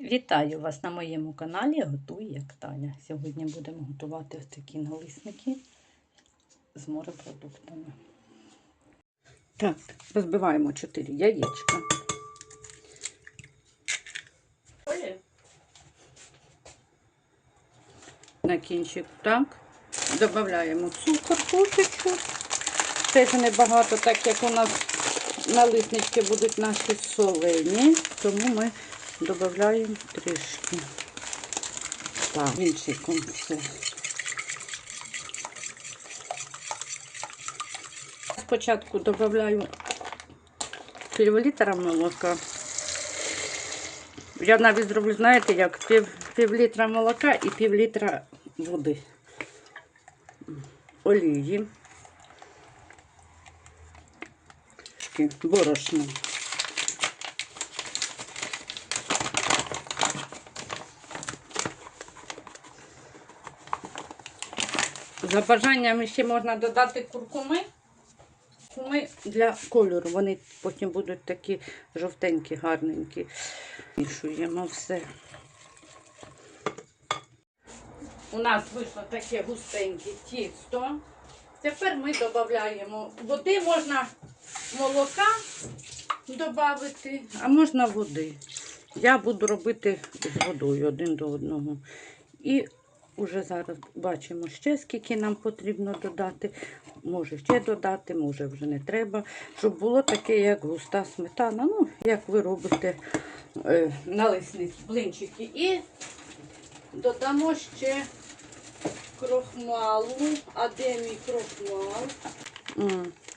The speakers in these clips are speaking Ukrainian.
Вітаю вас на моєму каналі Готуй як Таня. Сьогодні будемо готувати ось такі налисники з морепродуктами. Так, розбиваємо 4 яєчка. На кінчик так. Додаємо цукор тушечку. Теж небагато, так як у нас налиснички будуть наші солені, тому ми додаємо трішки. Так, вінчиком все. Спочатку додаю пів літра молока. Я навіть зроблю, знаєте, як пів, пів літра молока і пів літра води. Олії. Трішки За бажанням ще можна додати куркуми. Куркуми для кольору. Вони потім будуть такі жовтенькі, гарненькі. Мішуємо все. У нас вийшло таке густеньке тісто. Тепер ми додаємо води, можна молока додати, а можна води. Я буду робити з водою один до одного. І вже зараз бачимо ще, скільки нам потрібно додати. Може ще додати, може вже не треба. Щоб було таке, як густа сметана. Ну, як ви робите е, налисні блинчики. І додамо ще крохмалу. А де мій крохмал?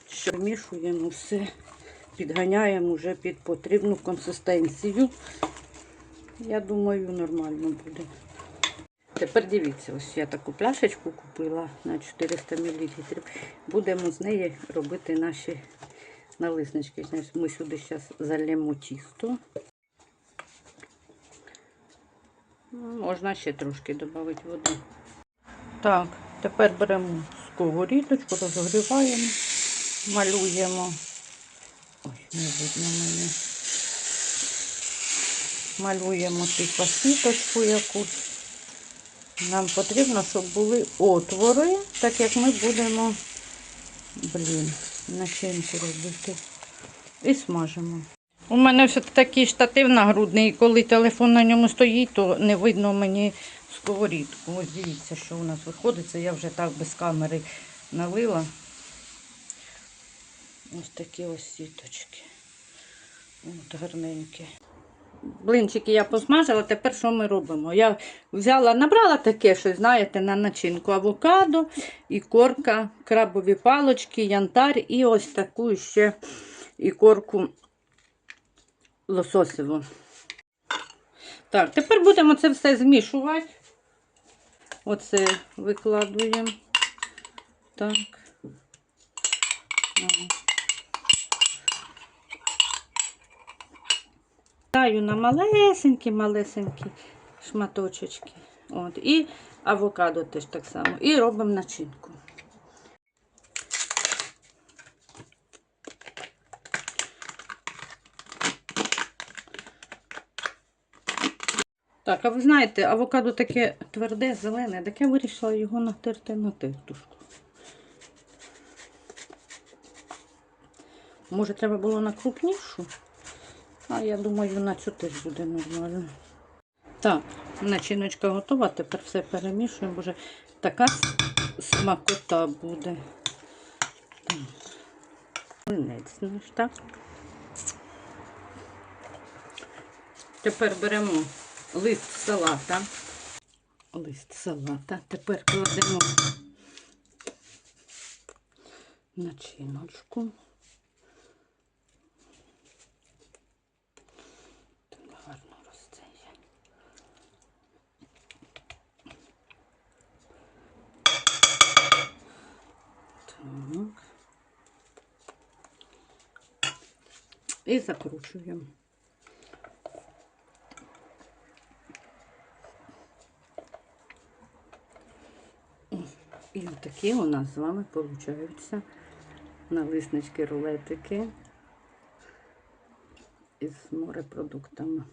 Що вмішуємо все, підганяємо вже під потрібну консистенцію. Я думаю, нормально буде. Тепер дивіться, ось я таку пляшечку купила на 400 мл. Будемо з неї робити наші налиснички. Ми сюди зараз залємо тісто. Ну, Можна ще трошки додати води. Так, тепер беремо сковорідочку, розгріваємо, малюємо. Ой, не видно мене. Малюємо типу сіточку якусь. Нам потрібно, щоб були отвори, так як ми будемо, блін, начинку робити. І смажимо. У мене все такий штатив нагрудний, коли телефон на ньому стоїть, то не видно мені сковорідку. Ось дивіться, що у нас виходить. Це я вже так без камери налила. Ось такі ось сіточки. От гарненькі. Блинчики я посмажила, тепер що ми робимо? Я взяла, набрала таке щось, знаєте, на начинку авокадо, і корка, крабові палочки, янтар і ось таку ще ікорку лососеву. Так, тепер будемо це все змішувати. Оце викладуємо. Так. Даю на малесенькі, малесенькі шматочечки. От. І авокадо теж так само. І робимо начинку. Так, а ви знаєте, авокадо таке тверде, зелене, так я вирішила його натерти на тертушку. Може, треба було на крупнішу? А я думаю, на цю теж буде нормально. Так, начиночка готова, тепер все перемішуємо, бо вже така смакота буде. Так. Так. Тепер беремо лист салата. Лист салата. Тепер кладемо начиночку. Так гарно розцеє. Так. І закручуємо. І отакі у нас з вами получаються налиснички рулетики із морепродуктами.